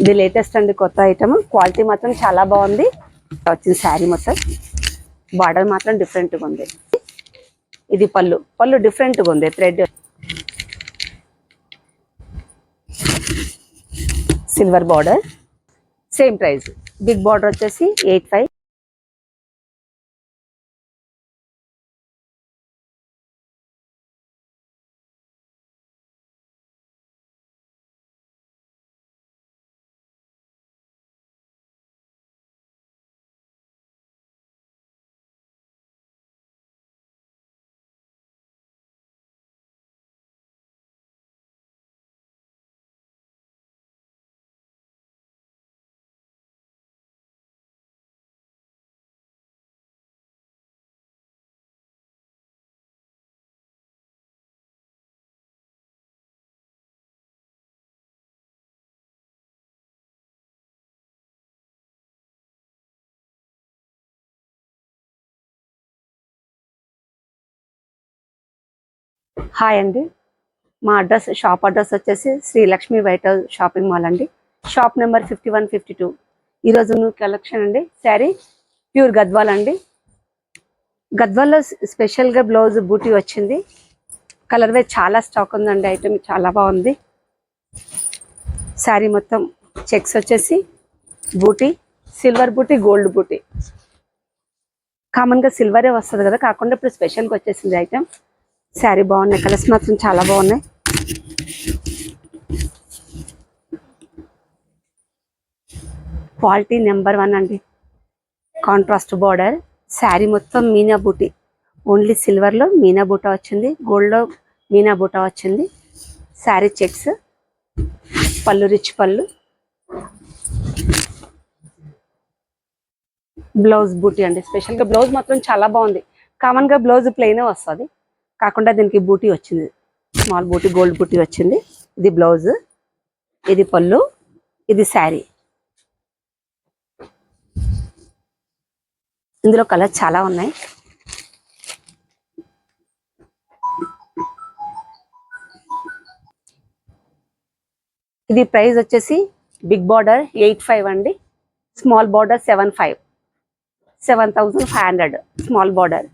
ఇది లేటెస్ట్ అండి కొత్త ఐటమ్ క్వాలిటీ మాత్రం చాలా బాగుంది. వచ్చిన శారీ మొత్తం. బార్డర్ మాత్రం డిఫరెంట్గా ఉంది. ఇది పళ్ళు. పళ్ళు డిఫరెంట్గా ఉంది. Thread silver border same price big border వచ్చేసి ఎయిట్ ఫైవ్ హాయ్ అండి. మా అడ్రస్ షాప్ అడ్రస్ వచ్చేసి Shri Lakshmi white house shopping mall అండి. Shop number fifty one fifty two. ఈరోజు కలెక్షన్ అండి. శారీ ప్యూర్ గద్వాల్ అండి. గద్వాల్లో స్పెషల్గా బ్లౌజ్ బూటీ వచ్చింది. కలర్ వే చాలా స్టాక్ ఉందండి. ఐటమ్ చాలా బాగుంది. శారీ మొత్తం చెక్స్ వచ్చేసి బూటీ సిల్వర్ బూటీ గోల్డ్ బూటీ. కామన్గా సిల్వరే వస్తుంది కదా. కాకుండా ఇప్పుడు స్పెషల్గా వచ్చేసింది ఐటమ్ శారీ బాగున్నాయి కలర్స్ మాత్రం చాలా బాగున్నాయి. క్వాలిటీ నెంబర్ వన్ అండి. Contrast border. శారీ మొత్తం మీనా బూటీ. ఓన్లీ సిల్వర్లో మీనా బూటా వచ్చింది. గోల్డ్లో మీనా బూటా వచ్చింది. శారీ చెక్స్. పళ్ళు రిచ్ పళ్ళు. బ్లౌజ్ బూటీ అండి. స్పెషల్గా బ్లౌజ్ మాత్రం చాలా బాగుంది. కామన్గా బ్లౌజ్ ప్లెయినే వస్తుంది. కాకుండా దీనికి బూటీ వచ్చింది. స్మాల్ బూటీ గోల్డ్ బూటీ వచ్చింది. ఇది బ్లౌజ్ ఇది పళ్ళు ఇది శారీ. ఇందులో కలర్ చాలా ఉన్నాయి. ఇది ప్రైస్ వచ్చేసి బిగ్ బార్డర్ ఎయిట్ ఫైవ్ అండి. Small border seven five. Seven thousand five hundred small border.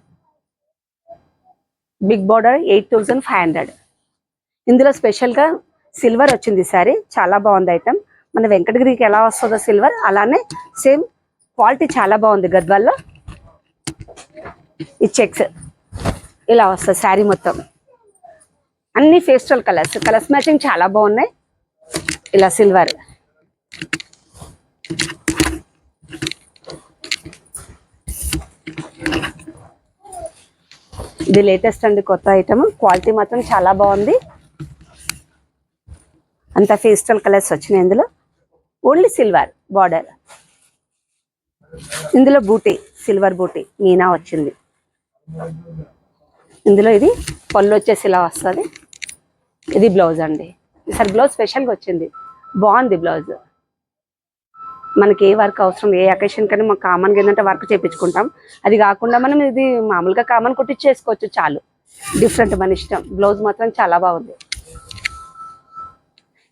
Big border eight thousand five hundred. ఇందులో స్పెషల్గా సిల్వర్ వచ్చింది సారీ. చాలా బాగుంది ఐటమ్ మన వెంకటగిరికి ఎలా వస్తుందో సిల్వర్ అలానే సేమ్ క్వాలిటీ చాలా బాగుంది గద్వాల్లో. ఈ చెక్స్ ఇలా వస్తుంది శారీ మొత్తం. అన్ని ఫేస్టల్ కలర్స్ కలర్స్ మ్యాచింగ్ చాలా బాగున్నాయి. ఇలా సిల్వర్. ఇది లేటెస్ట్ అండి కొత్త ఐటమ్ క్వాలిటీ మాత్రం చాలా బాగుంది. అంత ఫేస్టల్ కలర్స్ వచ్చినాయి ఇందులో. ఓన్లీ సిల్వర్ బార్డర్ ఇందులో బూటీ సిల్వర్ బూటీ మీనా వచ్చింది. ఇందులో ఇది పళ్ళు వచ్చేసి ఇలా వస్తుంది. ఇది బ్లౌజ్ అండి. ఈసారి బ్లౌజ్ స్పెషల్గా వచ్చింది. బాగుంది బ్లౌజ్ మనకి ఏ వర్క్ అవసరం ఏ అకేషన్ కానీ మాకు కామన్గా ఏంటంటే వర్క్ చేయించుకుంటాం అది కాకుండా మనం ఇది మామూలుగా కామన్ కుట్టించేసుకోవచ్చు చాలు. డిఫరెంట్ మన ఇష్టం. బ్లౌజ్ మాత్రం చాలా బాగుంది.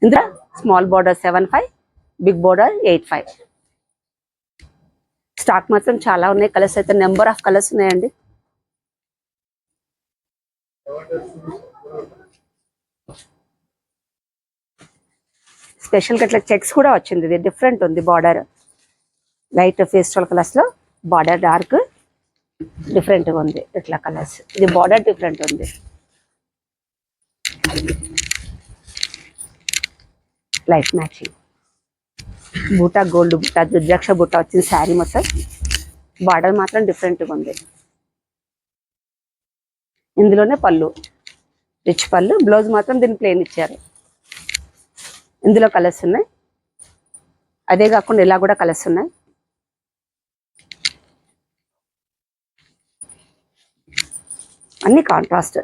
ఇందులో small border seven five big border eight five stock మాత్రం చాలా ఉన్నాయి. కలర్స్ అయితే నెంబర్ ఆఫ్ కలర్స్ ఉన్నాయండి. స్పెషల్గా ఇట్లా చెక్స్ కూడా వచ్చింది. ఇది డిఫరెంట్ ఉంది బార్డర్. లైట్ ఫేస్టల్ కలర్స్లో బార్డర్ డార్క్ డిఫరెంట్గా ఉంది ఇట్లా కలర్స్. ఇది బార్డర్ డిఫరెంట్ ఉంది. Light matching. బూటా గోల్డ్ బూటా దుర్జాక్ష బూటా వచ్చింది శారీ మొత్తం. బార్డర్ మాత్రం డిఫరెంట్గా ఉంది. ఇందులోనే పళ్ళు. రిచ్ పళ్ళు. బ్లౌజ్ మాత్రం దీన్ని ప్లేన్ ఇచ్చారు. ఇందులో కలర్స్ ఉన్నాయి. అదే కాకుండా ఇలా కూడా కలర్స్ ఉన్నాయి. అన్ని కాంట్రాస్ట్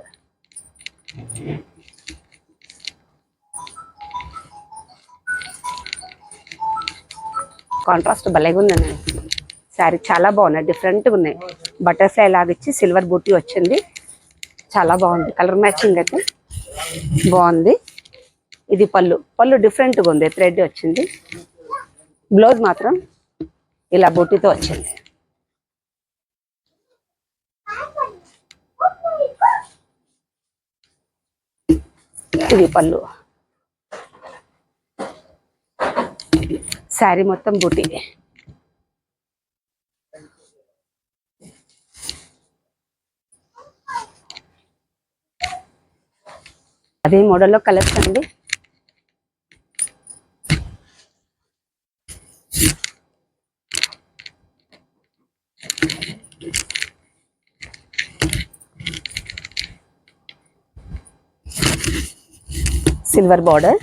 కాంట్రాస్ట్ భలేగా ఉందండి. శారీ చాలా బాగున్నాయి. డిఫరెంట్గా ఉన్నాయి. బటర్ఫ్లై లాగా ఇచ్చి సిల్వర్ బూటీ వచ్చింది. చాలా బాగుంది. కలర్ మ్యాచింగ్ అయితే బాగుంది. ఇది పళ్ళు. పళ్ళు డిఫరెంట్గా ఉంది. థ్రెడ్ వచ్చింది. బ్లౌజ్ మాత్రం ఇలా బొట్టితో వచ్చింది. ఇది పళ్ళు. శారీ మొత్తం బుట్టి. అదే మోడల్లో కలర్స్ అండి. Silver border.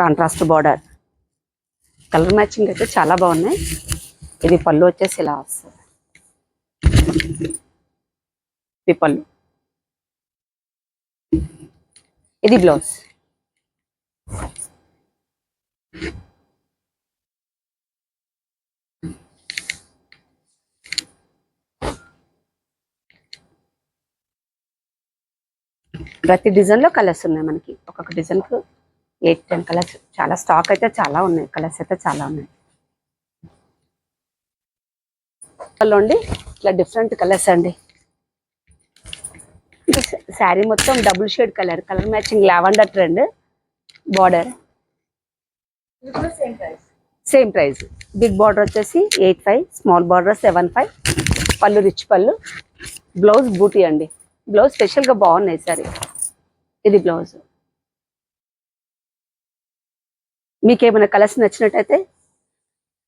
Contrast border. Colour matching అయితే చాలా బాగున్నాయి. ఇది పళ్ళు వచ్చేసి ఇలా వస్తుంది. ఇది పళ్ళు. ఇది బ్లౌజ్. ప్రతి డిజైన్లో కలర్స్ ఉన్నాయి మనకి. ఒక్కొక్క డిజైన్కు ఎయిట్ టెన్ కలర్స్ చాలా స్టాక్ అయితే చాలా ఉన్నాయి. కలర్స్ అయితే చాలా ఉన్నాయి. అండి ఇట్లా డిఫరెంట్ కలర్స్ అండి. శారీ మొత్తం double shade colour colour matching lavender trend border same price big border వచ్చేసి eight five small border seven five పళ్ళు రిచ్ పళ్ళు. బ్లౌజ్ బూటీ అండి. బ్లౌజ్ స్పెషల్గా బాగున్నాయి సరే. ఇది బ్లౌజ్. మీకు ఏమైనా కలర్స్ నచ్చినట్టయితే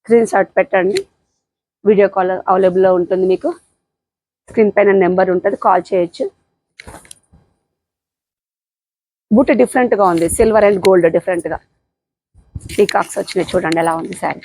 స్క్రీన్ షాట్ పెట్టండి. వీడియో కాల్ అవైలబుల్లో ఉంటుంది మీకు. స్క్రీన్ పైన నెంబర్ ఉంటుంది కాల్ చేయొచ్చు. బూట్ డిఫరెంట్గా ఉంది సిల్వర్ అండ్ గోల్డ్ డిఫరెంట్గా పీకాక్స్ వచ్చినాయి చూడండి ఎలా ఉంది శారీ